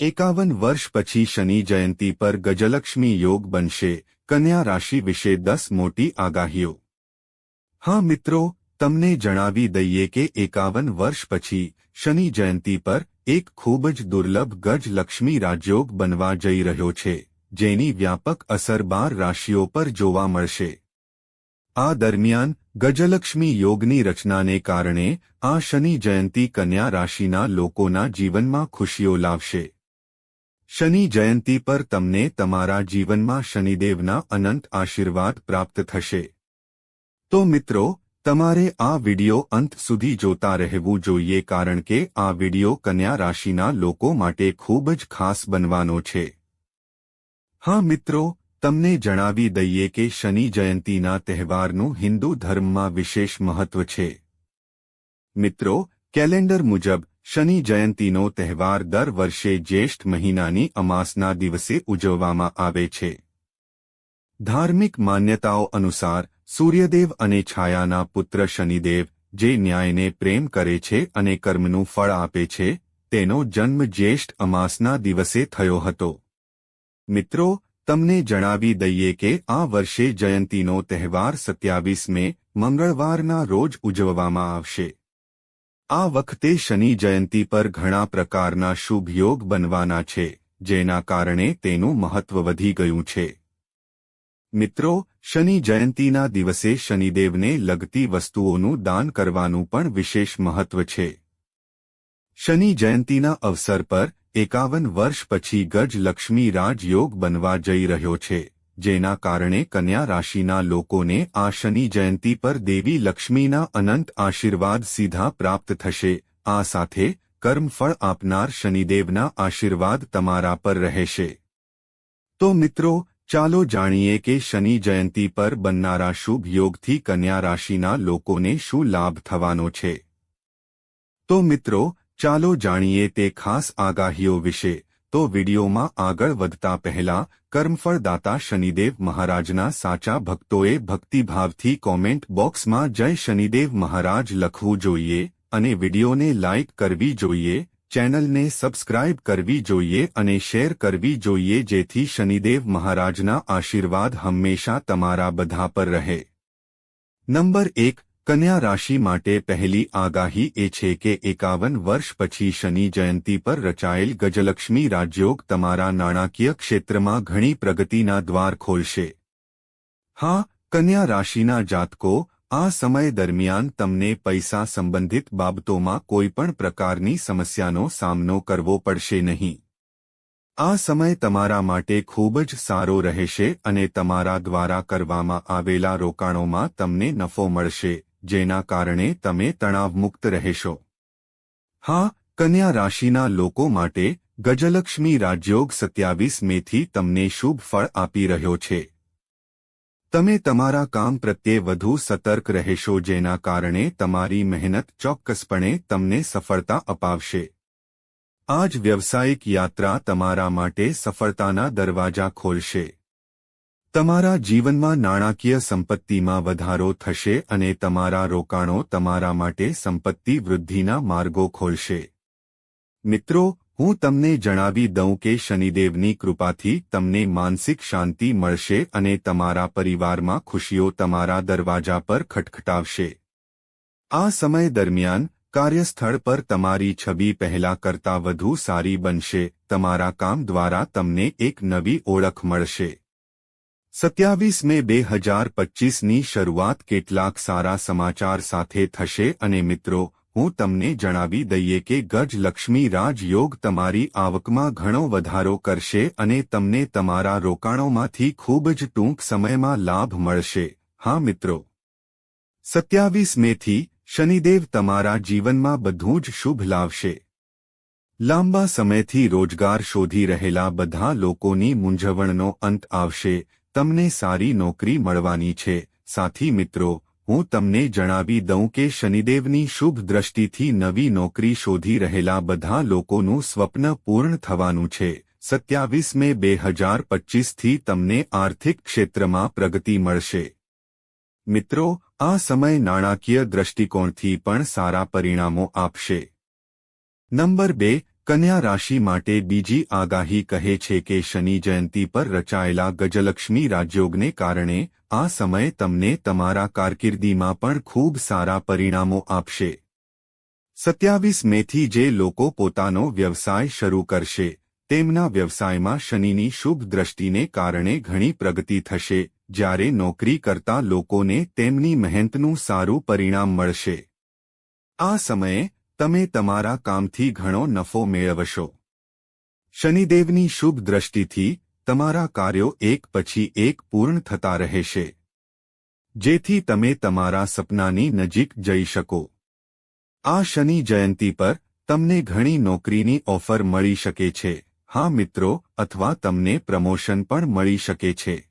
એકાવન વર્ષ પછી શનિ જયંતી પર ગજલક્ષ્મી યોગ બનશે, કન્યા રાશિ વિશે દસ મોટી આગાહીઓ. હા મિત્રો, તમને જણાવી દઈએ કે એકાવન વર્ષ પછી શનિ જયંતી પર એક ખૂબ જ દુર્લભ ગજલક્ષ્મી રાજયોગ બનવા જઈ રહ્યો છે, જેની વ્યાપક અસર બાર રાશિઓ પર જોવા મળશે. આ દરમિયાન ગજલક્ષ્મી યોગની રચનાને કારણે આ શનિ જયંતી કન્યા રાશિના લોકોના જીવનમાં ખુશીઓ લાવશે. શનિ જયંતી પર તમને તમારા જીવનમાં શનિદેવના અનંત આશીર્વાદ પ્રાપ્ત થશે. તો મિત્રો, તમારે આ વિડિયો અંત સુધી જોતા રહેવું જોઈએ કારણ કે આ વિડિયો કન્યા રાશિના લોકો માટે ખૂબ જ ખાસ બનવાનો છે. હા મિત્રો, તમને જણાવી દઈએ કે શનિ જયંતીના તહેવારનું હિન્દુ ધર્મમાં વિશેષ મહત્વ છે. મિત્રો, કેલેન્ડર મુજબ શનિ જયંતીનો તહેવાર દર વર્ષે જ્યેષ્ઠ મહિનાની અમાસના દિવસે ઉજવવામાં આવે છે. ધાર્મિક માન્યતાઓ અનુસાર, સૂર્યદેવ અને છાયાના પુત્ર શનિદેવ, જે ન્યાયને પ્રેમ કરે છે અને કર્મનું ફળ આપે છે, તેનો જન્મ જ્યેષ્ઠ અમાસના દિવસે થયો હતો. મિત્રો, તમને જણાવી દઈએ કે આ વર્ષે જયંતીનો તહેવાર સત્યાવીસ મે મંગળવારના રોજ ઉજવવામાં આવશે. આ વખતે શનિ જયંતી પર ઘણા પ્રકારના શુભ યોગ બનવાના છે, જેના કારણે તેનું મહત્વ વધી ગયું છે. મિત્રો, શનિ જયંતીના દિવસે શનિદેવને લગતી વસ્તુઓનું દાન કરવાનું પણ વિશેષ મહત્વ છે. શનિ જયંતીના અવસર પર એકાવન વર્ષ પછી ગજ લક્ષ્મી રાજયોગ બનવા જઈ રહ્યો છે. જેના કારણે કન્યા રાશિના લોકોને આ શનિ જયંતી પર દેવી લક્ષ્મીના અનંત આશીર્વાદ સીધા પ્રાપ્ત થશે. આ સાથે કર્મફળ આપનાર શનિદેવના આશીર્વાદ તમારા પર રહેશે. તો મિત્રો, ચાલો જાણીએ કે શનિ જયંતી પર બનનારા શુભ યોગથી કન્યા રાશિના લોકોને શું લાભ થવાનો છે? તો મિત્રો, ચાલો જાણીએ તે ખાસ આગાહીઓ વિશે. તો વિડીયોમાં આગળ વધતા પહેલા કર્મફળદાતા શનિદેવ મહારાજના સાચા ભક્તોએ ભક્તિભાવથી કોમેન્ટ બોક્સમાં જય શનિદેવ મહારાજ લખવું જોઈએ અને વિડીયોને લાઇક કરવી જોઈએ, ચેનલને સબસ્ક્રાઇબ કરવી જોઈએ અને શેર કરવી જોઈએ જેથી શનિદેવ મહારાજના આશીર્વાદ હંમેશા તમારા બધા પર રહે. નંબર એક કન્યા રાશિ માટે પહેલી આગાહી એ છે કે એકાવન વર્ષ પછી શનિ જયંતી પર રચાયેલ ગજલક્ષ્મી રાજયોગ તમારા નાણાકીય ક્ષેત્રમાં ઘણી પ્રગતિના દ્વાર ખોલશે. હા, કન્યા રાશિના જાતકો, આ સમય દરમિયાન તમને પૈસા સંબંધિત બાબતોમાં કોઈપણ પ્રકારની સમસ્યાનો સામનો કરવો પડશે નહીં. આ સમય તમારા માટે ખૂબ જ સારો રહેશે અને તમારા દ્વારા કરવામાં આવેલા રોકાણોમાં તમને નફો મળશે. જેના કારણે તમે તણાવમુક્ત રહેશો. હા, કન્યા રાશિના લોકો માટે ગજલક્ષ્મી રાજયોગ સત્યાવીસ મેથી તમને શુભ ફળ આપી રહ્યો છે. તમે તમારા કામ પ્રત્યે વધુ સતર્ક રહેશો જેના કારણે તમારી મહેનત ચોક્કસપણે તમને સફળતા અપાવશે. આજ વ્યવસાયિક યાત્રા તમારા માટે સફળતાના દરવાજા ખોલશે. તમારા જીવનમાં નાણાકીય સંપત્તિમાં વધારો થશે અને તમારા રોકાણો તમારા માટે સંપત્તિ વૃદ્ધિના માર્ગો ખોલશે. મિત્રો, હું તમને જણાવી દઉં કે શનિદેવની કૃપાથી તમને માનસિક શાંતિ મળશે અને તમારા પરિવારમાં ખુશીઓ તમારા દરવાજા પર ખટખટાવશે. આ સમય દરમિયાન, કાર્યસ્થળ પર તમારી છબી પહેલા કરતા વધુ સારી બનશે, તમારા કામ દ્વારા તમને એક નવી ઓળખ મળશે. સત્યાવીસ મે બે હજાર પચ્ચીસની શરૂઆત કેટલાક સારા સમાચાર સાથે થશે અને મિત્રો, હું તમને જણાવી દઈએ કે ગજલક્ષ્મી રાજયોગ તમારી આવકમાં ઘણો વધારો કરશે અને તમને તમારા રોકાણોમાંથી ખૂબ જ ટૂંક સમયમાં લાભ મળશે. હા મિત્રો. સત્યાવીસ મેથી શનિદેવ તમારા જીવનમાં બધું જ શુભ લાવશે. લાંબા સમયથી રોજગાર શોધી રહેલા બધા લોકોની મૂંઝવણનો અંત આવશે તમને સારી નોકરી મળવાની છે. સાથી મિત્રો, હું તમને જણાવી દઉં કે શનિદેવની શુભ દ્રષ્ટિથી નવી નોકરી શોધી રહેલા બધા લોકોનું સ્વપ્ન પૂર્ણ થવાનું છે. સત્યાવીસ મે બે હજાર પચ્ચીસથી તમને આર્થિક ક્ષેત્રમાં પ્રગતિ મળશે. મિત્રો, આ સમય નાણાકીય દ્રષ્ટિકોણથી પણ સારા પરિણામો આપશે. નંબર બે કન્યા રાશિ માટે બીજી આગાહી કહે છે કે શનિ જયંતી પર રચાયેલા ગજલક્ષ્મી રાજયોગને કારણે આ સમય તમને તમારા કારકિર્દીમાં પણ ખૂબ સારા પરિણામો આપશે. સત્યાવીસ મેથી જે લોકો પોતાનો વ્યવસાય શરૂ કરશે, તેમના વ્યવસાયમાં શનિની શુભ દ્રષ્ટિને કારણે ઘણી પ્રગતિ થશે, જ્યારે નોકરી કરતા લોકોને તેમની મહેનતનું સારું પરિણામ મળશે. આ સમયે તમે તમારા કામથી ઘણો નફો મેળવશો. શનિદેવની શુભ દ્રષ્ટિથી તમારા કાર્યો એક પછી એક પૂર્ણ થતા રહેશે. જેથી તમે તમારા સપનાની નજીક જઈ શકો. આ શનિ જયંતી પર તમને ઘણી નોકરીની ઓફર મળી શકે છે. હા મિત્રો, અથવા તમને પ્રમોશન પણ મળી શકે છે.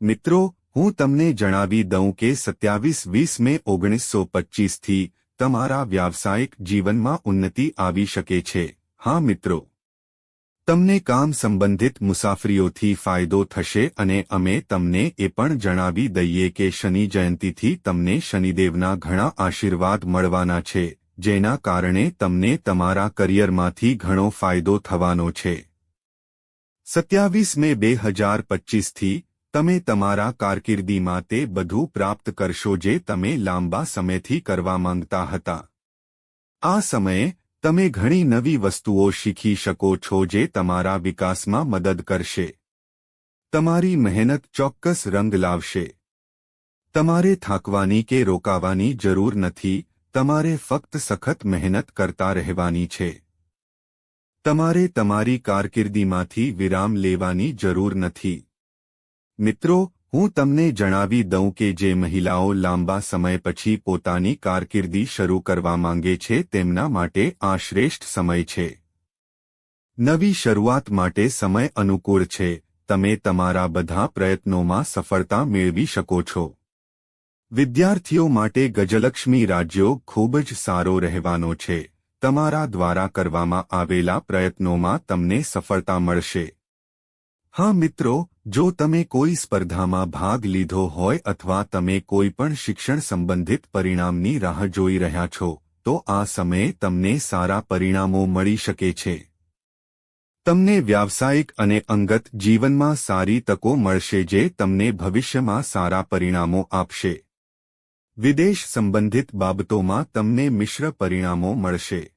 મિત્રો, હું તમને જણાવી દઉં કે સત્યાવીસ વીસ મે ઓગણીસો પચ્ચીસથી તમારા વ્યાવસાયિક જીવનમાં ઉન્નતિ આવી શકે છે. હા, મિત્રો. તમને કામ સંબંધિત મુસાફરીઓથી ફાયદો થશે અને અમે તમને એ પણ જણાવી દઈએ કે શનિ જયંતીથી તમને શનિદેવના ઘણા આશીર્વાદ મળવાના છે, જેના કારણે તમને તમારા કરિયરમાંથી ઘણો ફાયદો થવાનો છે. સત્યાવીસ મે બે હજાર પચ્ચીસથી તમે તમારા કારકિર્દીમાં તે બધું પ્રાપ્ત કરશો જે તમે લાંબા સમયથી કરવા માંગતા હતા. આ સમયે, તમે ઘણી નવી વસ્તુઓ શીખી શકો છો જે તમારા વિકાસમાં મદદ કરશે. તમારી મહેનત ચોક્કસ રંગ લાવશે. તમારે થાકવાની કે રોકાવાની જરૂર નથી, તમારે ફક્ત સખત મહેનત કરતા રહેવાની છે. તમારે તમારી કારકિર્દીમાંથી વિરામ લેવાની જરૂર નથી. મિત્રો, હું તમને જણાવી દઉં કે જે મહિલાઓ લાંબા સમય પછી પોતાની કારકિર્દી શરૂ કરવા માંગે છે તેમના માટે આ શ્રેષ્ઠ સમય છે. નવી શરૂઆત માટે સમય અનુકૂળ છે. તમે તમારા બધા પ્રયત્નોમાં સફળતા મેળવી શકો છો. વિદ્યાર્થીઓ માટે ગજલક્ષ્મી રાજ્યો ખૂબ જ સારો રહેવાનો છે. તમારા દ્વારા કરવામાં આવેલા પ્રયત્નોમાં તમને સફળતા મળશે. હા મિત્રો જો તમે કોઈ સ્પર્ધામાં ભાગ લીધો હોય અથવા તમે કોઈ પણ શિક્ષણ સંબંધિત પરિણામની રાહ જોઈ રહ્યા છો, તો આ સમયે તમને સારા પરિણામો મળી શકે છે. તમને વ્યાવસાયિક અને અંગત જીવનમાં સારી તકો મળશે જે તમને ભવિષ્યમાં સારા પરિણામો આપશે. વિદેશ સંબંધિત બાબતોમાં તમને મિશ્ર પરિણામો મળશે.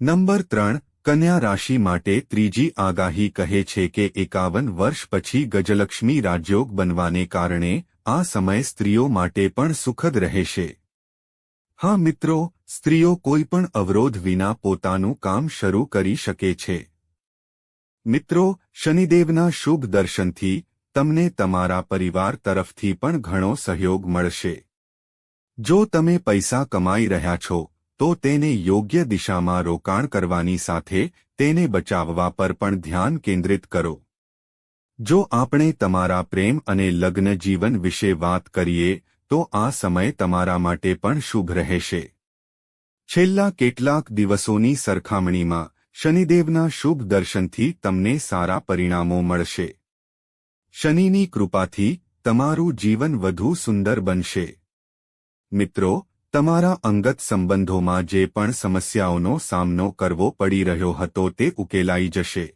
નંબર ત્રણ કન્યા રાશિ માટે ત્રીજી આગાહી કહે છે કે એકાવન વર્ષ પછી ગજલક્ષ્મી રાજયોગ બનવાને કારણે આ સમય સ્ત્રીઓ માટે પણ સુખદ રહેશે. હા મિત્રો, સ્ત્રીઓ કોઈપણ અવરોધ વિના પોતાનું કામ શરૂ કરી શકે છે. મિત્રો, શનિદેવના શુભ દર્શનથી તમને તમારા પરિવાર તરફથી પણ ઘણો સહયોગ મળશે. જો તમે પૈસા કમાઈ રહ્યા છો તો તેને યોગ્ય દિશામાં રોકાણ કરવાની સાથે તેને બચાવવા પર પણ ધ્યાન કેન્દ્રિત કરો. જો આપણે તમારા પ્રેમ અને લગ્ન જીવન વિશે વાત કરીએ, તો આ સમય તમારા માટે પણ શુભ રહેશે. છેલ્લા કેટલાક દિવસોની સરખામણીમાં શનિદેવના શુભ દર્શનથી તમને સારા પરિણામો મળશે. શનિની કૃપાથી તમારું જીવન વધુ સુંદર બનશે. મિત્રો તમારા અંગત સંબંધોમાં જે પણ સમસ્યાઓનો સામનો કરવો પડી રહ્યો હતો તે ઉકેલાઈ જશે.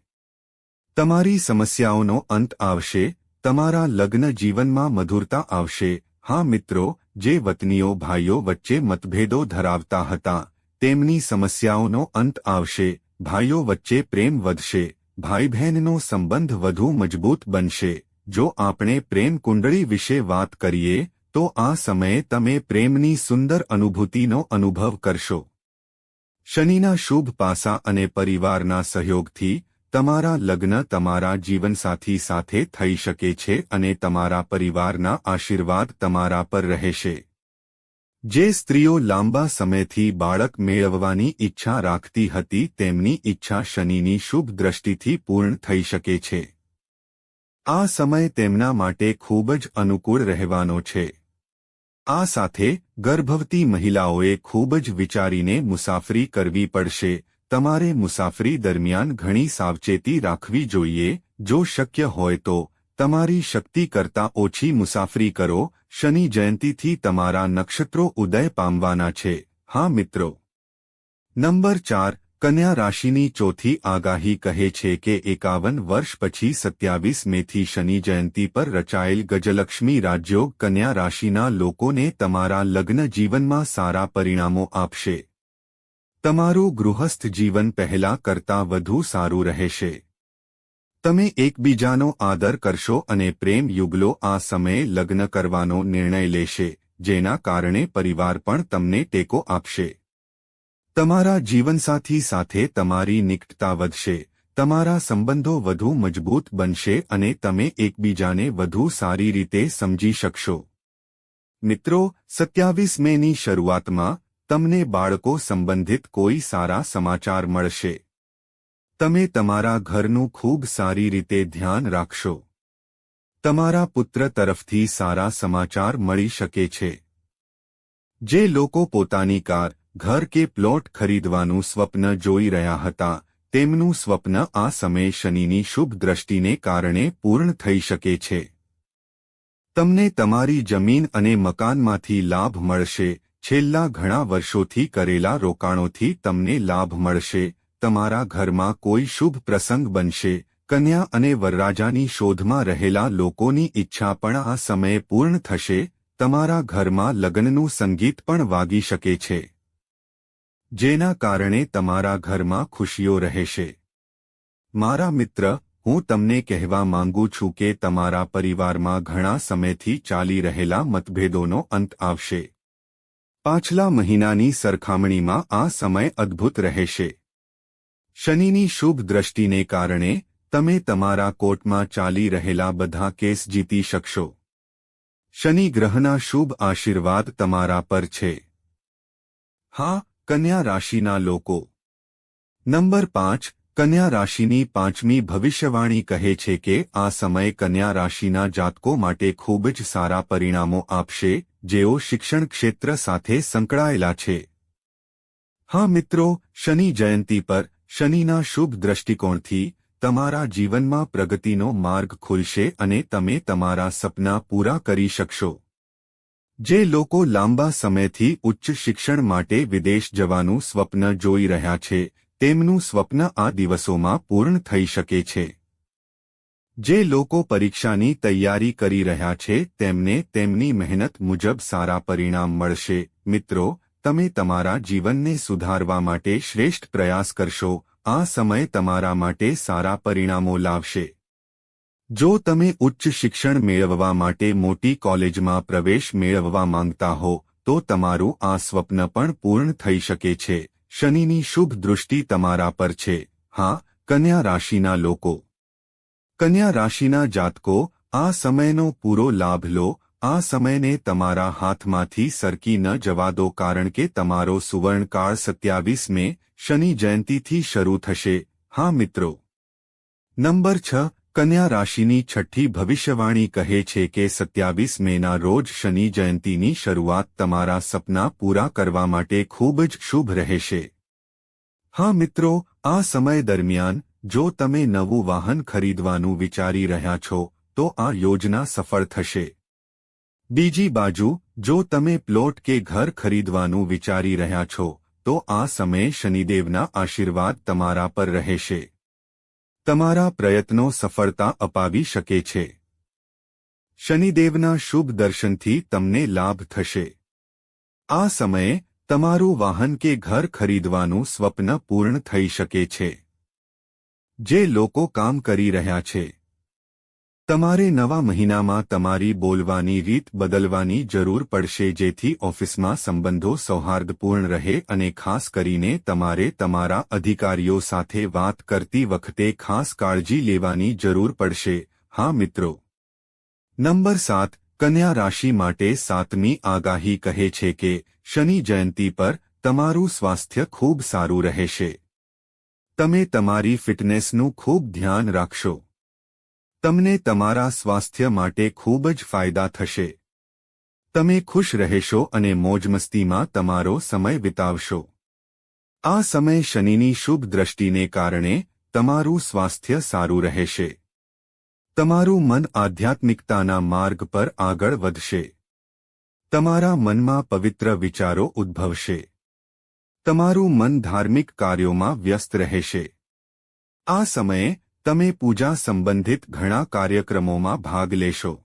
તમારી સમસ્યાઓનો અંત આવશે, તમારા લગ્ન જીવનમાં મધુરતા આવશે. હા મિત્રો, જે વતનીઓ ભાઈઓ વચ્ચે મતભેદો ધરાવતા હતા, તેમની સમસ્યાઓનો અંત આવશે, ભાઈઓ વચ્ચે પ્રેમ વધશે ભાઈ બહેનનો સંબંધ વધુ મજબૂત બનશે. જો આપણે પ્રેમ કુંડળી વિશે વાત કરીએ તો આ સમયે તમે પ્રેમની સુંદર અનુભૂતિનો અનુભવ કરશો. શનિના શુભ પાસા અને પરિવારના સહયોગથી તમારા લગ્ન તમારા જીવનસાથી સાથે થઈ શકે છે અને તમારા પરિવારના આશીર્વાદ તમારા પર રહેશે. જે સ્ત્રીઓ લાંબા સમયથી બાળક મેળવવાની ઈચ્છા રાખતી હતી તેમની ઈચ્છા શનિની શુભ દ્રષ્ટિથી પૂર્ણ થઈ શકે છે. આ સમય તેમના માટે ખૂબ જ અનુકૂળ રહેવાનો છે. આ સાથે ગર્ભવતી મહિલાઓએ ખૂબ જ વિચારીને મુસાફરી કરવી પડશે. તમારે મુસાફરી દરમિયાન ઘણી સાવચેતી રાખવી જોઈએ. જો શક્ય હોય તો તમારી શક્તિ કરતાં ઓછી મુસાફરી કરો. શનિ જયંતીથી તમારા નક્ષત્રો ઉદય પામવાના છે. હા મિત્રો. નંબર ચાર. કન્યા રાશિની ચોથી આગાહી કહે છે કે એકાવન વર્ષ પછી સત્યાવીસ મેથી શનિ જયંતી પર રચાયેલ ગજલક્ષ્મી રાજયોગ કન્યા રાશિના લોકોને તમારા લગ્ન જીવનમાં સારા પરિણામો આપશે. તમારું ગૃહસ્થ જીવન પહેલા કરતાં વધુ સારું રહેશે. તમે એકબીજાનો આદર કરશો અને પ્રેમ યુગલો આ સમયે લગ્ન કરવાનો નિર્ણય લેશે, જેના કારણે પરિવાર પણ તમને ટેકો આપશે. તમારા જીવનસાથી સાથે તમારી નિકટતા વધશે, તમારા સંબંધો વધુ મજબૂત બનશે અને તમે એકબીજાને વધુ સારી રીતે સમજી શકશો. મિત્રો સત્યાવીસ મેની શરૂઆતમાં તમને બાળકો સંબંધિત કોઈ સારા સમાચાર મળશે. તમે તમારા ઘરનું ખૂબ સારી રીતે ધ્યાન રાખશો. તમારા પુત્ર તરફથી સારા સમાચાર મળી શકે છે. જે લોકો પોતાની કાર ઘર કે પ્લોટ ખરીદવાનું સ્વપ્ન જોઈ રહ્યા હતા, તેમનું સ્વપ્ન આ સમયે શનિની શુભ દ્રષ્ટિને કારણે પૂર્ણ થઈ શકે છે. તમને તમારી જમીન અને મકાનમાંથી લાભ મળશે, છેલ્લા ઘણા વર્ષોથી કરેલા રોકાણોથી તમને લાભ મળશે, તમારા ઘરમાં કોઈ શુભ પ્રસંગ બનશે, કન્યા અને વરરાજાની શોધમાં રહેલા લોકોની ઈચ્છા પણ આ સમયે પૂર્ણ થશે, તમારા ઘરમાં લગ્નનું સંગીત પણ વાગી શકે છે. જેના કારણે તમારા ઘરમાં ખુશીઓ રહેશે. મારા મિત્ર, હું તમને કહેવા માંગુ છું કે તમારા પરિવારમાં ઘણા સમયથી ચાલી રહેલા મતભેદોનો અંત આવશે. પાછલા મહિનાની સરખામણીમાં આ સમય અદ્ભુત રહેશે. શનિની શુભ દ્રષ્ટિને કારણે, તમે તમારા કોર્ટમાં ચાલી રહેલા બધા કેસ જીતી શકશો. શનિ ગ્રહના શુભ આશીર્વાદ તમારા પર છે. હા કન્યા રાશિના લોકો. નંબર પાંચ, કન્યા રાશિની પાંચમી ભવિષ્યવાણી કહે છે કે આ સમય કન્યા રાશિના જાતકો માટે ખૂબ જ સારા પરિણામો આપશે, જેઓ શિક્ષણ ક્ષેત્ર સાથે સંકળાયેલા છે. હા મિત્રો, શનિ જયંતી પર શનિના શુભ દ્રષ્ટિકોણથી તમારા જીવનમાં પ્રગતિનો માર્ગ ખુલશે અને તમે તમારા સપના પૂરા કરી શકશો. જે લોકો લાંબા સમયથી ઉચ્ચ શિક્ષણ માટે વિદેશ જવાનું સ્વપ્ન જોઈ રહ્યા છે, તેમનું સ્વપ્ન આ દિવસોમાં પૂર્ણ થઈ શકે છે. જે લોકો પરીક્ષાની તૈયારી કરી રહ્યા છે, તેમને તેમની મહેનત મુજબ સારા પરિણામ મળશે. મિત્રો, તમે તમારા જીવનને સુધારવા માટે શ્રેષ્ઠ પ્રયાસ કરશો. આ સમય તમારા માટે સારા પરિણામો લાવશે. જો તમે ઉચ્ચ શિક્ષણ મેળવવા માટે મોટી કોલેજમાં પ્રવેશ મેળવવા માંગતા હો, તો તમારું આ સ્વપ્ન પણ પૂર્ણ થઈ શકે છે. શનિની શુભ દૃષ્ટિ તમારા પર છે. હા, કન્યા રાશિના લોકો. કન્યા રાશિના જાતકો, આ સમયનો પૂરો લાભ લો. આ સમયને તમારા હાથમાંથી સરકી ન જવા દો કારણ કે તમારો સુવર્ણકાળ સત્યાવીસ મે શનિ જયંતીથી શરૂ થશે. હા મિત્રો. નંબર છ કન્યા રાશિની છઠ્ઠી ભવિષ્યવાણી કહે છે કે સત્યાવીસ મેના રોજ શનિ જયંતીની શરૂઆત તમારા સપના પૂરા કરવા માટે ખૂબ જ શુભ રહેશે. હા મિત્રો, આ સમય દરમિયાન જો તમે નવું વાહન ખરીદવાનું વિચારી રહ્યા છો, તો આ યોજના સફળ થશે. બીજી બાજુ, જો તમે પ્લોટ કે ઘર ખરીદવાનું વિચારી રહ્યા છો, તો આ સમયે શનિદેવના આશીર્વાદ તમારા પર રહેશે. તમારા પ્રયત્નો સફળતા અપાવી શકે છે. શનિદેવના શુભ દર્શનથી તમને લાભ થશે. આ સમયે તમારું વાહન કે ઘર ખરીદવાનું સ્વપ્ન પૂર્ણ થઈ શકે છે. જે લોકો કામ કરી રહ્યા છે. તમારે નવા મહિનામાં તમારી બોલવાની રીત બદલવાની જરૂર પડશે જેથી ઓફિસમાં સંબંધો સૌહાર્દપૂર્ણ રહે અને ખાસ કરીને તમારે તમારા અધિકારીઓ સાથે વાત કરતી વખતે ખાસ કાળજી લેવાની જરૂર પડશે. હા, મિત્રો. નંબર સાત, કન્યા રાશિ માટે સાતમી આગાહી કહે છે કે શનિ જયંતી પર તમારું સ્વાસ્થ્ય ખૂબ સારું રહેશે. તમે તમારી ફિટનેસનું ખૂબ ધ્યાન રાખશો. તમને તમારા સ્વાસ્થ્ય માટે ખૂબ જ ફાયદા થશે. તમે ખુશ રહેશો અને મોજમસ્તીમાં તમારો સમય વિતાવશો. આ સમય શનિની શુભ દ્રષ્ટિને કારણે તમારું સ્વાસ્થ્ય સારું રહેશે. તમારું મન આધ્યાત્મિકતાના માર્ગ પર આગળ વધશે. તમારા મનમાં પવિત્ર વિચારો ઉદ્ભવશે. તમારું મન ધાર્મિક કાર્યોમાં વ્યસ્ત રહેશે. આ સમયે તમે પૂજા સંબંધિત ઘણા કાર્યક્રમોમાં ભાગ લેશો.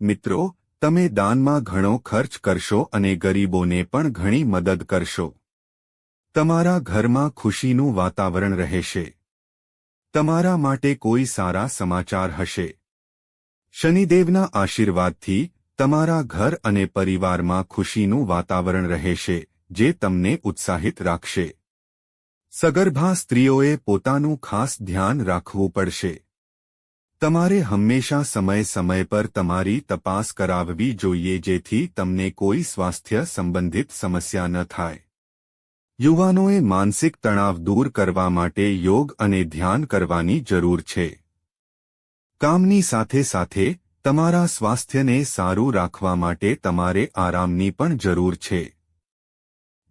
મિત્રો, તમે દાનમાં ઘણો ખર્ચ કરશો અને ગરીબોને પણ ઘણી મદદ કરશો. તમારા ઘરમાં ખુશીનું વાતાવરણ રહેશે. તમારા માટે કોઈ સારા સમાચાર હશે. શનિદેવના આશીર્વાદથી તમારા ઘર અને પરિવારમાં ખુશીનું વાતાવરણ રહેશે, જે તમને ઉત્સાહિત રાખશે. સગર્ભા સ્ત્રીઓએ પોતાનું ખાસ ધ્યાન રાખવું પડશે. તમારે હંમેશા સમય સમય પર તમારી તપાસ કરાવવી જોઈએ જેથી તમને કોઈ સ્વાસ્થ્ય સંબંધિત સમસ્યા ન થાય. યુવાનોએ માનસિક તણાવ દૂર કરવા માટે યોગ અને ધ્યાન કરવાની જરૂર છે. કામની સાથે સાથે તમારા સ્વાસ્થ્યને સારું રાખવા માટે તમારે આરામની પણ જરૂર છે.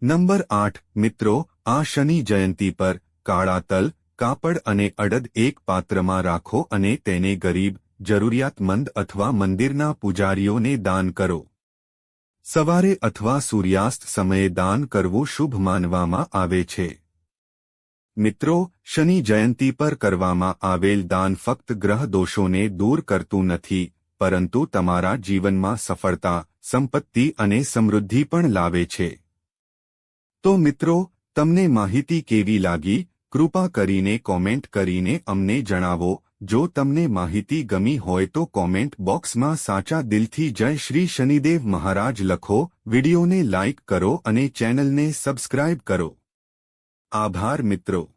નંબર આઠ મિત્રો આ શનિ જયંતી પર કાળા તલ, કાપડ અને અડદ એક પાત્રમાં રાખો અને તેને ગરીબ, જરૂરિયાતમંદ અથવા મંદિરના પૂજારીઓને દાન કરો. સવારે અથવા સૂર્યાસ્ત સમયે દાન કરવું શુભ માનવામાં આવે છે. મિત્રો, શનિ જયંતી પર કરવામાં આવેલ દાન ફક્ત ગ્રહ દોષોને દૂર કરતું નથી, પરંતુ તમારા જીવનમાં સફળતા, સંપત્તિ અને સમૃદ્ધિ પણ લાવે છે. તો મિત્રો તમને માહિતી કેવી લાગી? કૃપા કરીને કોમેન્ટ કરીને અમને જણાવો. જો તમને માહિતી ગમી હોય તો કોમેન્ટ બોક્સમાં સાચા દિલથી જય શ્રી શનિદેવ મહારાજ લખો, વિડિયોને લાઇક કરો અને ચેનલને સબસ્ક્રાઇબ કરો. આભાર મિત્રો.